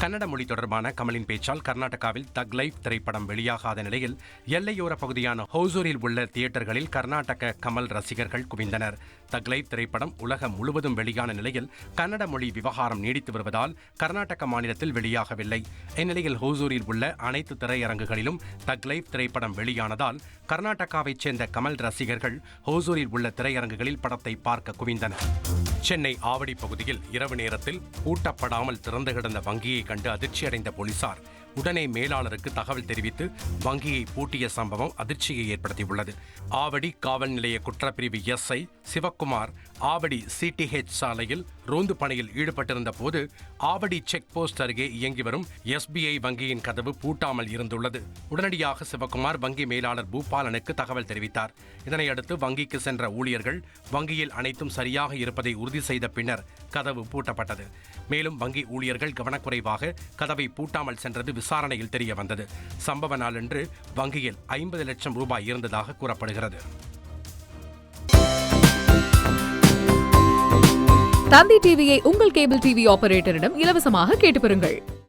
கன்னட மொழி தொடர்பான கமலின் பேச்சால் கர்நாடகாவில் தக் லைஃப் திரைப்படம் வெளியாகாத நிலையில் எல்லையோர பகுதியான ஹோசூரில் உள்ள தியேட்டர்களில் கர்நாடக கமல் ரசிகர்கள் குவிந்தனர். தக் லைஃப் திரைப்படம் உலகம் முழுவதும் வெளியான நிலையில் கன்னட மொழி விவகாரம் நீடித்து வருவதால் கர்நாடக மாநிலத்தில் வெளியாகவில்லை. இந்நிலையில் ஹோசூரில் உள்ள அனைத்து திரையரங்குகளிலும் தக் லைஃப் திரைப்படம் வெளியானதால் கர்நாடகாவைச் சேர்ந்த கமல் ரசிகர்கள் ஹோசூரில் உள்ள திரையரங்குகளில் படத்தை பார்க்க குவிந்தனர். சென்னை ஆவடி பகுதியில் இரவு நேரத்தில் பூட்டப்படாமல் திறந்து கிடந்த வங்கியை கண்டு அதிர்ச்சியடைந்த போலீசார் உடனே மேலாளருக்கு தகவல் தெரிவித்து வங்கியை பூட்டிய சம்பவம் அதிர்ச்சியை ஏற்படுத்தியுள்ளது. ஆவடி காவல் நிலைய குற்றப்பிரிவு எஸ்ஐ சிவக்குமார் ஆவடி சிடிஹெச் சாலையில் ரோந்து பணியில் ஈடுபட்டிருந்த போது ஆவடி செக் போஸ்ட் அருகே இயங்கி வரும் எஸ்பிஐ வங்கியின் கதவு பூட்டாமல் இருந்துள்ளது. உடனடியாக சிவக்குமார் வங்கி மேலாளர் பூபாலனுக்கு தகவல் தெரிவித்தார். இதனையடுத்து வங்கிக்கு சென்ற ஊழியர்கள் வங்கியில் அனைத்தும் சரியாக இருப்பதை உறுதி செய்த பின்னர் கதவு பூட்டப்பட்டது. மேலும் வங்கி ஊழியர்கள் கவனக்குறைவாக கதவை பூட்டாமல் சென்றது விசாரணையில் தெரிய வந்தது. சம்பவ நாளன்று வங்கியில் ஐம்பது லட்சம் ரூபாய் இருந்ததாக கூறப்படுகிறது. தந்தி டிவியை உங்கள் கேபிள் டிவி ஆபரேட்டரிடம் இலவசமாக கேட்டு பெறுங்கள்.